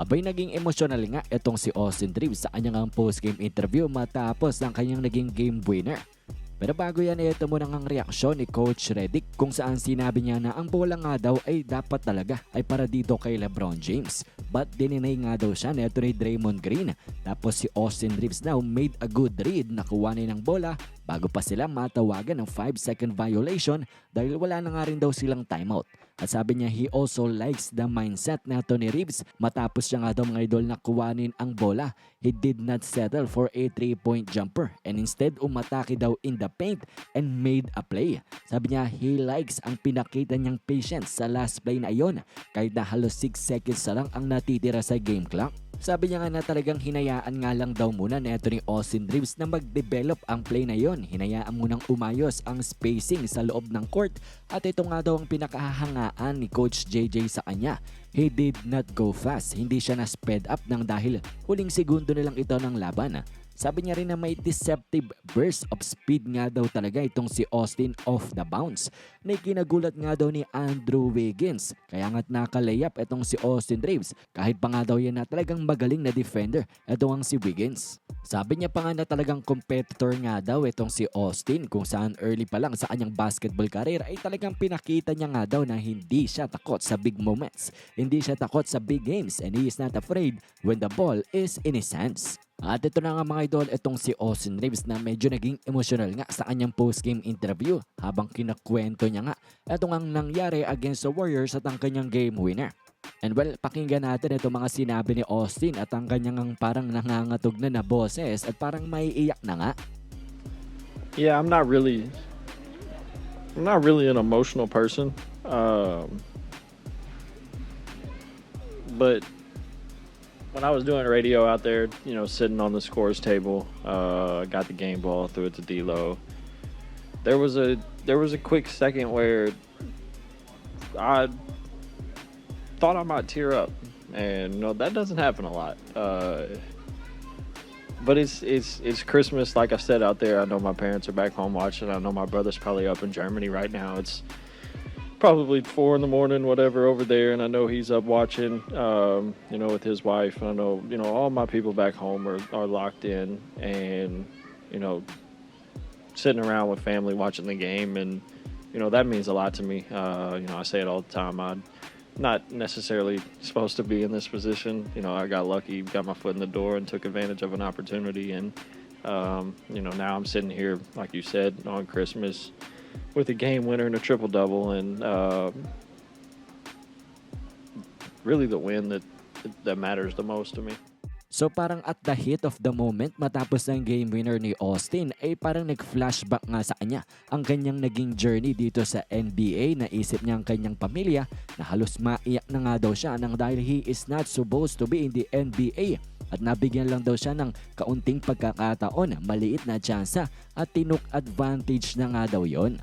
Abay naging emosyonal nga itong si Austin Reeves sa kanyang post-game interview matapos ang kanyang naging game winner. Pero bago yan, ito muna ang reaksyon ni Coach Redick kung saan sinabi niya na ang bola nga daw ay dapat talaga ay para dito kay Lebron James. But dininay nga daw siya neto ni Draymond Green. Tapos si Austin Reeves now made a good read na kuwanin ng bola bago pa sila matawagan ng 5 second violation dahil wala na nga rin daw silang timeout. At sabi niya he also likes the mindset na ni Reeves matapos siya nga daw mga idol na kuwanin ang bola. He did not settle for a 3-point jumper and instead umatake daw in the paint and made a play. Sabi niya he likes ang pinakita niyang patience sa last play na iyon kahit na halos 6 seconds na lang ang natitira sa game clock. Sabi niya nga na talagang hinayaan nga lang daw muna neto ni Austin Reeves na mag-develop ang play na yon. Hinayaan munang umayos ang spacing sa loob ng court at ito nga daw ang pinakahahangaan ni Coach JJ sa kanya. He did not go fast. Hindi siya na sped up ng dahil huling segundo na lang ito ng laban. Sabi niya rin na may deceptive burst of speed nga daw talaga itong si Austin off the bounce na ikinagulat nga daw ni Andrew Wiggins. Kaya nga't nakalayap itong si Austin Reeves kahit pa nga daw yan na talagang magaling na defender ito ang si Wiggins. Sabi niya pa nga na talagang competitor nga daw itong si Austin kung saan early pa lang sa kanyang basketball career ay talagang pinakita niya nga daw na hindi siya takot sa big moments. Hindi siya takot sa big games and he is not afraid when the ball is in his hands. At ito na nga mga idol, itong si Austin Reeves na medyo naging emotional nga sa kanyang post-game interview habang kinakwento niya nga ito nga nangyari against the Warriors at ang kanyang game winner. And well, pakinggan natin ito mga sinabi ni Austin at ang kanyang ang parang nangangatog na na boses at parang maiiyak na nga. Yeah, I'm not really. I'm not really an emotional person. Um, but when I was doing radio out there, you know, sitting on the scores table, uh, got the game ball, threw it to D'Lo. There was a there was a quick second where I thought I might tear up, and know that doesn't happen a lot. Uh, but it's it's it's Christmas, like I said out there. I know my parents are back home watching. I know my brother's probably up in Germany right now. It's probably four in the morning, whatever, over there, and I know he's up watching. Um, you know, with his wife. And I know you know all my people back home are are locked in, and you know, sitting around with family watching the game, and you know that means a lot to me. Uh, you know, I say it all the time. I'm not necessarily supposed to be in this position. You know, I got lucky, got my foot in the door, and took advantage of an opportunity. And um, you know, now I'm sitting here, like you said, on Christmas with a game winner and a triple double, and um really the win that that matters the most to me. So parang at the heat of the moment matapos ng game winner ni Austin ay parang nag-flashback nga sa kanya ang kanyang naging journey dito sa NBA. Naisip niya ang kanyang pamilya na halos maiyak na nga daw siya nang dahil he is not supposed to be in the NBA at nabigyan lang daw siya ng kaunting pagkakataon, maliit na tsansa at tinuk advantage na nga daw yon.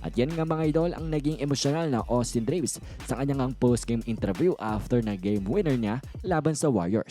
At yan nga mga idol ang naging emosyonal na Austin Reeves sa kanyang post-game interview after na game winner niya laban sa Warriors.